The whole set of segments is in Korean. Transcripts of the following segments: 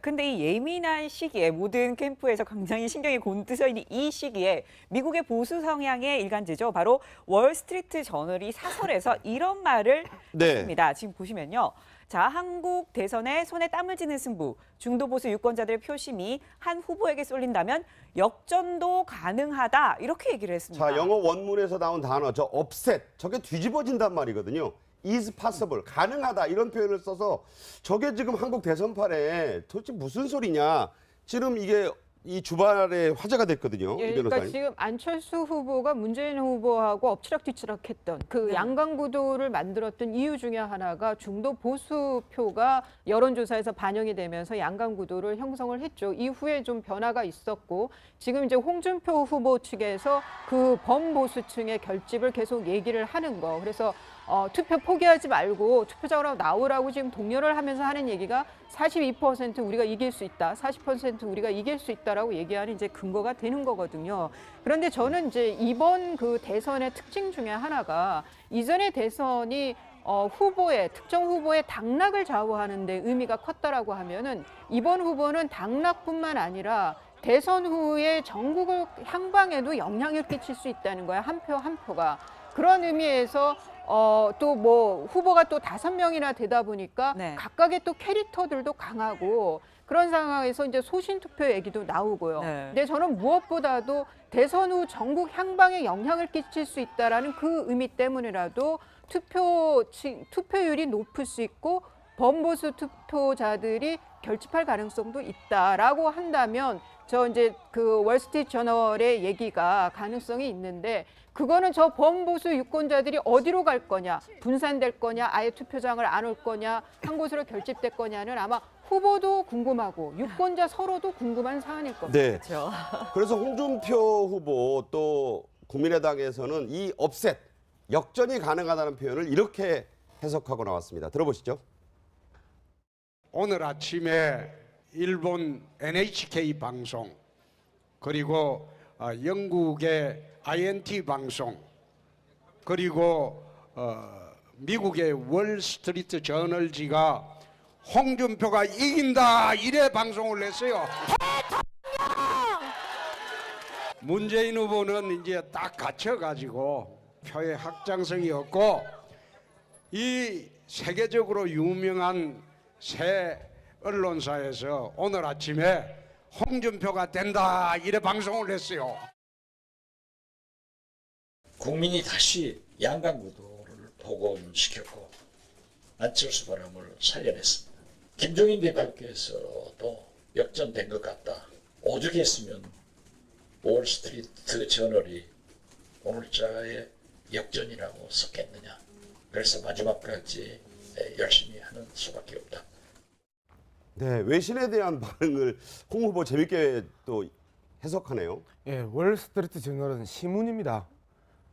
근데 이 예민한 시기에 모든 캠프에서 굉장히 신경이 곤두서 있는 이 시기에 미국의 보수 성향의 일간지죠. 바로 월스트리트 저널이 사설에서 이런 말을 네. 했습니다. 지금 보시면요. 자, 한국 대선에 손에 땀을 쥐는 승부, 중도 보수 유권자들의 표심이 한 후보에게 쏠린다면 역전도 가능하다. 이렇게 얘기를 했습니다. 자, 영어 원문에서 나온 단어 저 업셋 저게 뒤집어진단 말이거든요. Is possible 가능하다 이런 표현을 써서 저게 지금 한국 대선판에 도대체 무슨 소리냐. 지금 이게 이 주말에 화제가 됐거든요. 예, 이 그러니까 변호사님. 지금 안철수 후보가 문재인 후보하고 엎치락뒤치락했던 그 네. 양강구도를 만들었던 이유 중에 하나가 중도 보수표가 여론조사에서 반영이 되면서 양강구도를 형성을 했죠. 이후에 좀 변화가 있었고 지금 이제 홍준표 후보 측에서 그 범보수층의 결집을 계속 얘기를 하는 거. 그래서 어, 투표 포기하지 말고 투표장으로 나오라고 지금 독려를 하면서 하는 얘기가 42% 우리가 이길 수 있다, 40% 우리가 이길 수 있다라고 얘기하는 이제 근거가 되는 거거든요. 그런데 저는 이제 이번 그 대선의 특징 중에 하나가 이전의 대선이 어, 후보의 특정 후보의 당락을 좌우하는데 의미가 컸다라고 하면은 이번 후보는 당락뿐만 아니라 대선 후에 전국을 향방에도 영향을 끼칠 수 있다는 거야 한 표한 표가 그런 의미에서 어, 또 뭐 후보가 또 다섯 명이나 되다 보니까 네. 각각의 또 캐릭터들도 강하고 그런 상황에서 이제 소신 투표 얘기도 나오고요. 네. 근데 저는 무엇보다도 대선 후 전국 향방에 영향을 끼칠 수 있다라는 그 의미 때문이라도 투표 투표율이 높을 수 있고 범보수 투표자들이 결집할 가능성도 있다라고 한다면 저 이제 그 월스트리트 저널의 얘기가 가능성이 있는데 그거는 저 범보수 유권자들이 어디로 갈 거냐 분산될 거냐 아예 투표장을 안 올 거냐 한 곳으로 결집될 거냐는 아마 후보도 궁금하고 유권자 서로도 궁금한 사안일 겁니다. 네. 그렇죠. 그래서 홍준표 후보 또 국민의당에서는 이 업셋 역전이 가능하다는 표현을 이렇게 해석하고 나왔습니다. 들어보시죠. 오늘 아침에 일본 NHK 방송 그리고 어, 영국의 INT 방송 그리고 어, 미국의 월스트리트 저널지가 홍준표가 이긴다 이래 방송을 냈어요. 문재인 후보는 이제 딱 갇혀가지고 표의 확장성이 없고 이 세계적으로 유명한 새 언론사에서 오늘 아침에 홍준표가 된다 이래 방송을 했어요. 국민이 다시 양강구도를 복원시켰고 안철수 바람을 살려냈습니다. 김종인 대표께서도 역전된 것 같다. 오죽했으면 월스트리트 저널이 오늘자의 역전이라고 썼겠느냐. 그래서 마지막까지 열심히 하는 수밖에 없다. 네, 외신에 대한 반응을 홍 후보 재밌게 또 해석하네요. 예, 월스트리트 저널은 신문입니다.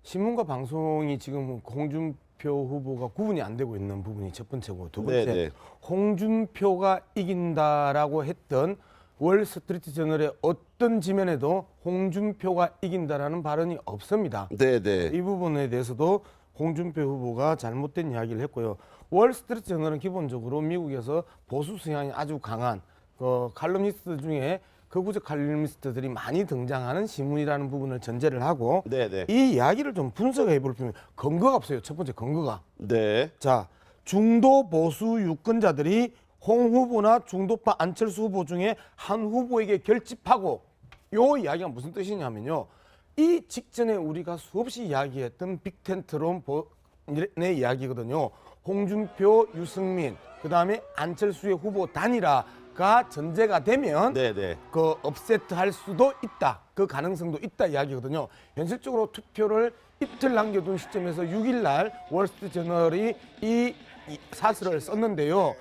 신문과 방송이 지금 홍준표 후보가 구분이 안 되고 있는 부분이 첫 번째고 두 번째 네, 네. 홍준표가 이긴다라고 했던 월스트리트 저널의 어떤 지면에도 홍준표가 이긴다라는 발언이 없습니다. 네, 네. 이 부분에 대해서도 홍준표 후보가 잘못된 이야기를 했고요. 월스트리트 저널은 기본적으로 미국에서 보수 성향이 아주 강한 그 칼럼니스트 중에 극우적 칼럼니스트들이 많이 등장하는 신문이라는 부분을 전제를 하고 네, 네. 이 이야기를 좀 분석해 볼 필요는 근거가 없어요. 첫 번째 근거가. 네. 자, 중도 보수 유권자들이 홍 후보나 중도파 안철수 후보 중에 한 후보에게 결집하고 요 이야기가 무슨 뜻이냐면요. 이 직전에 우리가 수없이 이야기했던 빅텐트론 의 이야기거든요. 홍준표, 유승민, 그 다음에 안철수의 후보 단일화가 전제가 되면 네, 네. 그 업세트 할 수도 있다. 그 가능성도 있다 이야기거든요. 현실적으로 투표를 이틀 남겨둔 시점에서 6일 날 월스트리트 저널이 이, 이 사설을 썼는데요.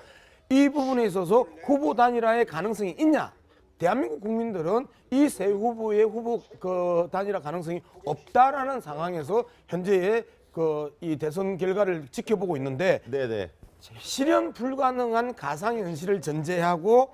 이 부분에 있어서 후보 단일화의 가능성이 있냐? 대한민국 국민들은 이 세 후보의 후보 그 단일화 가능성이 없다라는 상황에서 현재의 그 이 대선 결과를 지켜보고 있는데 네, 네. 실현 불가능한 가상 현실을 전제하고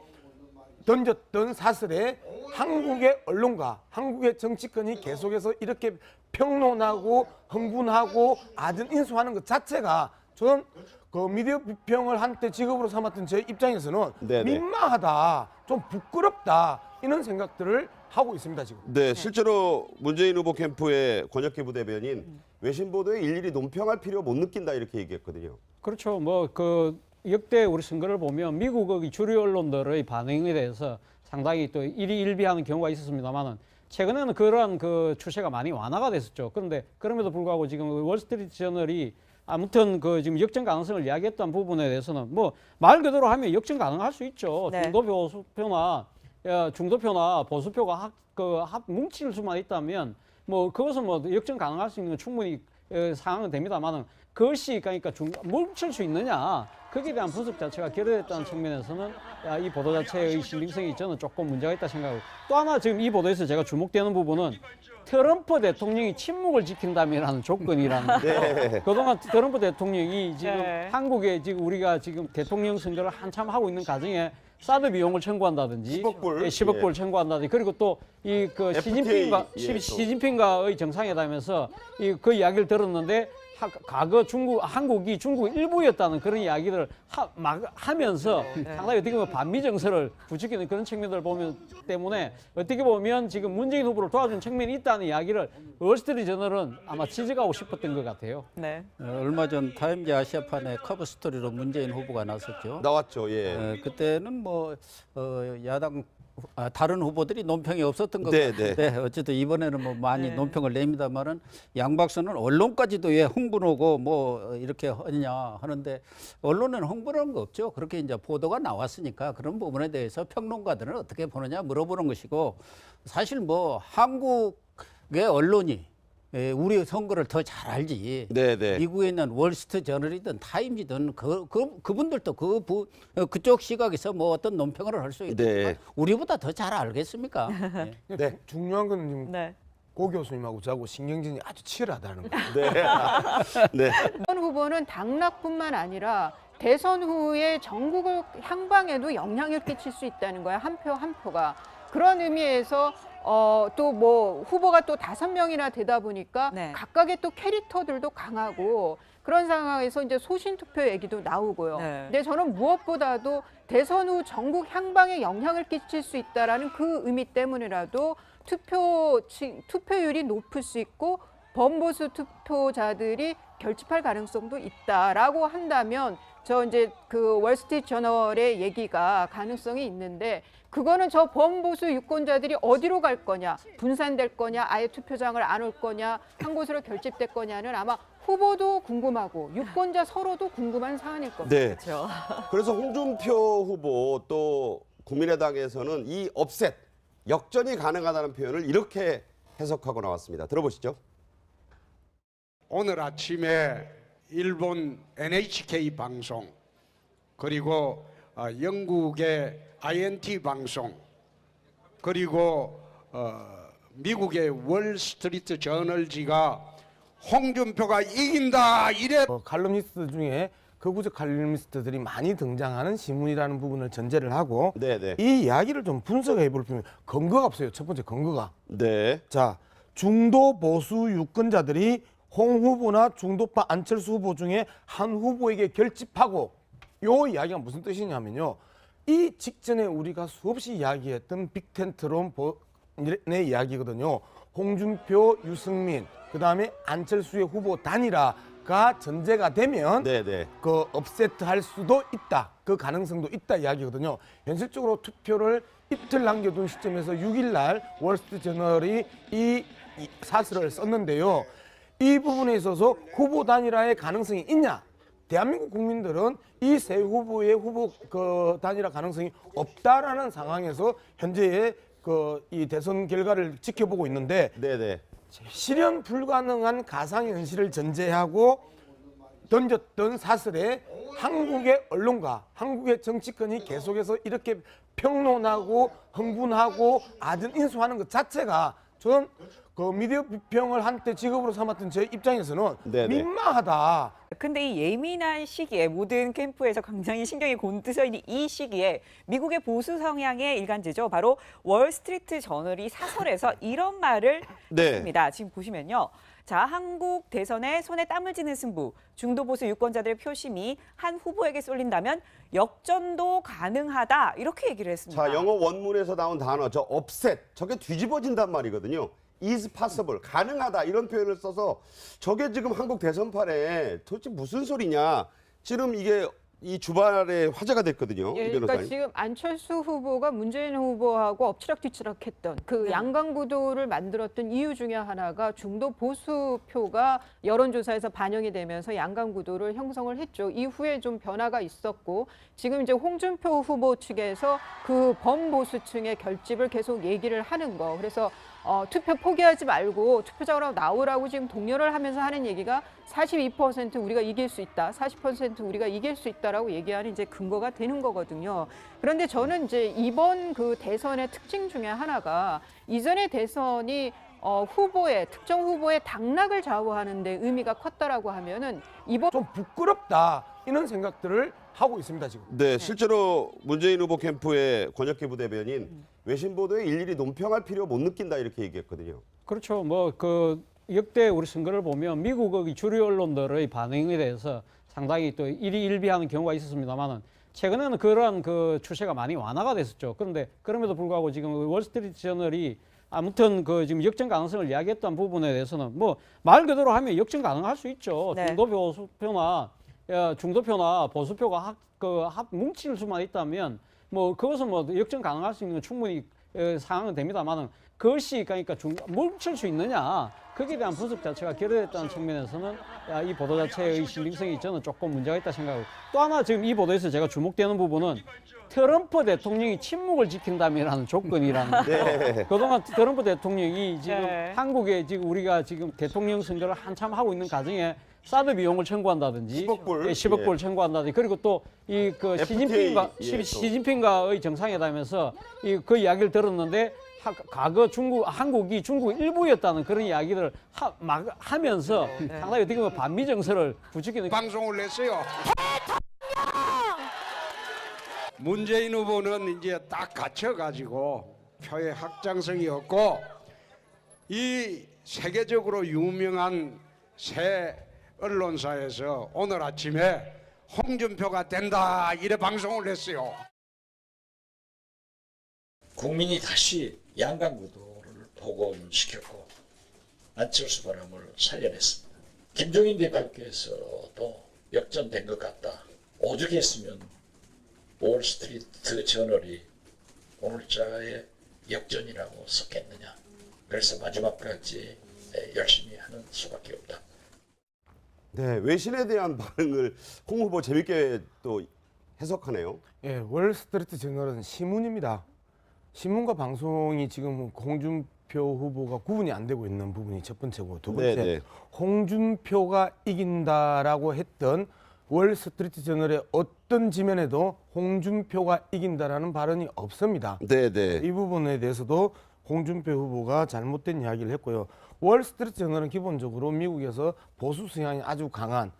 던졌던 사설에 한국의 언론과 한국의 정치권이 계속해서 이렇게 평론하고 흥분하고 아전 인수하는 것 자체가 저는 그 미디어 비평을 한때 직업으로 삼았던 제 입장에서는 네네. 민망하다, 좀 부끄럽다 이런 생각들을 하고 있습니다 지금. 네, 실제로 문재인 후보 캠프의 권혁기 부대변인 외신 보도에 일일이 논평할 필요 못 느낀다 이렇게 얘기했거든요. 그렇죠. 뭐 그 역대 우리 선거를 보면 미국의 주류 언론들의 반응에 대해서 상당히 또 일희일비하는 경우가 있었습니다만은 최근에는 그러한 그 추세가 많이 완화가 됐었죠. 그런데 그럼에도 불구하고 지금 월스트리트 저널이 아무튼 그 지금 역전 가능성을 이야기했던 부분에 대해서는 뭐 말 그대로 하면 역전 가능할 수 있죠. 네. 중도 보수표나 야, 중도표나 보수표가 합, 그 합, 뭉칠 수만 있다면 뭐 그것은 뭐 역전 가능할 수 있는 충분히 어, 상황은 됩니다만은 그것이 그러니까 중, 뭉칠 수 있느냐 거기에 대한 분석 자체가 결여됐다는 측면에서는 야, 이 보도 자체의 신빙성이 저는 조금 문제가 있다 생각하고 또 하나 지금 이 보도에서 제가 주목되는 부분은 트럼프 대통령이 침묵을 지킨다면이라는 조건이라는 거. 네. 그동안 트럼프 대통령이 지금 네. 한국에 지금 우리가 지금 대통령 선거를 한참 하고 있는 과정에 사드 비용을 청구한다든지 10억 불. 예, 10억 예. 불 청구한다든지 그리고 또 이 그 FTA, 시진핑과 예, 시, 또. 시진핑과의 정상회담에서 이 그 이야기를 들었는데 하, 과거 중국 한국이 중국 일부였다는 그런 이야기를 하, 막 하면서 상당히 어떻게 보면 반미 정서를 부추기는 그런 측면들을 보면 때문에 어떻게 보면 지금 문재인 후보를 도와준 측면이 있다는 이야기를 월스트리트 저널은 아마 지적하고 싶었던 것 같아요. 네. 어, 얼마 전 타임즈 아시아판에 커버 스토리로 문재인 후보가 나섰죠. 나왔죠. 예. 어, 그때는 뭐 어, 야당 후- 아, 다른 후보들이 논평이 없었던 것 네, 같은데 어쨌든 이번에는 뭐 많이 네. 논평을 냅니다만은 양 박사는 언론까지도 왜 흥분하고 뭐 이렇게 하느냐 하는데 언론은 흥분한 거 없죠. 그렇게 이제 보도가 나왔으니까 그런 부분에 대해서 평론가들은 어떻게 보느냐 물어보는 것이고 사실 뭐 한국의 언론이 예, 우리 선거를 더 잘 알지. 네, 네. 미국에 있는 월스트 저널이든 타임즈든 그, 그 그분들도 그 부, 어, 그쪽 시각에서 뭐 어떤 논평을 할 수 있지만 네. 우리보다 더 잘 알겠습니까? 예. 네. 중요한 건 지금 네. 고 교수님하고 저하고 신경전이 아주 치열하다는 거예요. 네. 네. 현 후보는 당락뿐만 아니라 대선 후에 전국을 향방에도 영향을 끼칠 수 있다는 거야 한 표한 표가 그런 의미에서 어, 또 뭐 후보가 또 다섯 명이나 되다 보니까 네. 각각의 또 캐릭터들도 강하고 그런 상황에서 이제 소신 투표 얘기도 나오고요. 네. 근데 저는 무엇보다도 대선 후 전국 향방에 영향을 끼칠 수 있다라는 그 의미 때문이라도 투표 투표율이 높을 수 있고 범보수 투표자들이 결집할 가능성도 있다라고 한다면 저 이제 그 월스트리트 저널의 얘기가 가능성이 있는데 그거는 저 범보수 유권자들이 어디로 갈 거냐 분산될 거냐 아예 투표장을 안 올 거냐 한 곳으로 결집될 거냐는 아마 후보도 궁금하고 유권자 서로도 궁금한 사안일 겁니다. 네. 그렇죠. 그래서 홍준표 후보 또 국민의당에서는 이 업셋 역전이 가능하다는 표현을 이렇게 해석하고 나왔습니다. 들어보시죠. 오늘 아침에 일본 NHK 방송 그리고 어, 영국의 INT 방송 그리고 어, 미국의 월스트리트 저널지가 홍준표가 이긴다 이래 어, 칼럼니스트 중에 극우적 칼럼니스트들이 많이 등장하는 신문이라는 부분을 전제를 하고 네, 네. 이 이야기를 좀 분석해 볼 필요 근거가 없어요. 첫 번째 근거가. 네. 자, 중도 보수 유권자들이 홍 후보나 중도파 안철수 후보 중에 한 후보에게 결집하고 요 이야기가 무슨 뜻이냐면요. 이 직전에 우리가 수없이 이야기했던 빅텐트론 의 이야기거든요. 홍준표, 유승민, 그다음에 안철수의 후보 단일화가 전제가 되면 네, 네. 그 업세트 할 수도 있다. 그 가능성도 있다 이야기거든요. 현실적으로 투표를 이틀 남겨둔 시점에서 6일 날 월스트리트 저널이 이, 이 사설을 썼는데요. 이 부분에 있어서 후보 단일화의 가능성이 있냐? 대한민국 국민들은 이 세 후보의 후보 그 단일화 가능성이 없다라는 상황에서 현재의 그 이 대선 결과를 지켜보고 있는데 네, 네. 실현 불가능한 가상 현실을 전제하고 던졌던 사설에 한국의 언론과 한국의 정치권이 계속해서 이렇게 평론하고 흥분하고 아전 인수하는 것 자체가 전 그 미디어 비평을 한때 직업으로 삼았던 제 입장에서는 네네. 민망하다. 근데 이 예민한 시기에 모든 캠프에서 굉장히 신경이 곤두서 있는 이 시기에 미국의 보수 성향의 일간지죠. 바로 월스트리트 저널이 사설에서 이런 말을 네. 했습니다. 지금 보시면요. 자, 한국 대선에 손에 땀을 쥐는 승부, 중도 보수 유권자들의 표심이 한 후보에게 쏠린다면 역전도 가능하다 이렇게 얘기를 했습니다. 자, 영어 원문에서 나온 단어 저 업셋 저게 뒤집어진단 말이거든요. Is possible 가능하다 이런 표현을 써서 저게 지금 한국 대선판에 도대체 무슨 소리냐. 지금 이게 이 주말에 화제가 됐거든요. 예, 이 그러니까. 지금 안철수 후보가 문재인 후보하고 엎치락뒤치락했던 그 양강 구도를 만들었던 이유 중에 하나가 중도 보수표가 여론조사에서 반영이 되면서 양강 구도를 형성을 했죠. 이후에 좀 변화가 있었고 지금 이제 홍준표 후보 측에서 그 범보수층의 결집을 계속 얘기를 하는 거. 그래서 어, 투표 포기하지 말고 투표장으로 나오라고 지금 독려를 하면서 하는 얘기가 42% 우리가 이길 수 있다, 40% 우리가 이길 수 있다라고 얘기하는 이제 근거가 되는 거거든요. 그런데 저는 이제 이번 그 대선의 특징 중에 하나가 이전의 대선이 어, 후보의 특정 후보의 당락을 좌우하는 데 의미가 컸다라고 하면은 이번 좀 부끄럽다 이런 생각들을 하고 있습니다 지금. 네, 실제로 문재인 후보 캠프의 권혁기 부대변인 음. 외신 보도에 일일이 논평할 필요 못 느낀다 이렇게 얘기했거든요. 그렇죠. 뭐 그 역대 우리 선거를 보면 미국의 주류 언론들의 반응에 대해서 상당히 또 일희일비하는 경우가 있었습니다만은 최근에는 그러한 그 추세가 많이 완화가 됐었죠. 그런데 그럼에도 불구하고 지금 월스트리트 저널이 아무튼 그 지금 역전 가능성을 이야기했던 부분에 대해서는 뭐 말 그대로 하면 역전 가능할 수 있죠. 네. 중도 보수표나 야, 중도표나 보수표가 합, 그 합, 뭉칠 수만 있다면 뭐 그것은 뭐 역전 가능할 수 있는 건 충분히 에, 상황은 됩니다만은 그것이 그러니까 중, 뭉칠 수 있느냐 거기에 대한 분석 자체가 결여됐다는 측면에서는 야, 이 보도 자체의 신빙성이 저는 조금 문제가 있다 생각하고 또 하나 지금 이 보도에서 제가 주목되는 부분은 트럼프 대통령이 침묵을 지킨다면이라는 조건이라는 거. 네. 그동안 트럼프 대통령이 지금 네. 한국에 지금 우리가 지금 대통령 선거를 한참 하고 있는 과정에 사드 비용을 청구한다든지 10억 불. 예, 10억 불 예. 청구한다든지 그리고 또 이 그 FTA, 시진핑과 예, 시, 또. 시진핑과의 정상회담에서 이 그 이야기를 들었는데 하, 과거 중국 한국이 중국 일부였다는 그런 이야기를 하, 막 하면서 상당히 어떻게 보면 반미 정서를 부추기는 방송을 냈어요. 문재인 후보는 이제 딱 갇혀가지고 표의 확장성이 없고 이 세계적으로 유명한 새 언론사에서 오늘 아침에 홍준표가 된다 이래 방송을 했어요. 국민이 다시 양강 구도를 복원시켰고 안철수 바람을 살려냈습니다. 김종인 대표께서도 역전된 것 같다. 오죽했으면 월스트리트 저널이 오늘자의 역전이라고 썼겠느냐. 그래서 마지막까지 에, 열심히 하는 수밖에 없다. 네, 외신에 대한 반응을 홍 후보 재밌게 또 해석하네요. 예, 월스트리트 저널은 신문입니다. 신문과 방송이 지금 홍준표 후보가 구분이 안 되고 있는 부분이 첫 번째고 두 번째 네, 네. 홍준표가 이긴다라고 했던 월스트리트 저널의 어떤 지면에도 홍준표가 이긴다라는 발언이 없습니다. 네, 네. 이 부분에 대해서도 홍준표 후보가 잘못된 이야기를 했고요. 월스트리트 저널은 기본적으로 미국에서 보수 성향이 아주 강한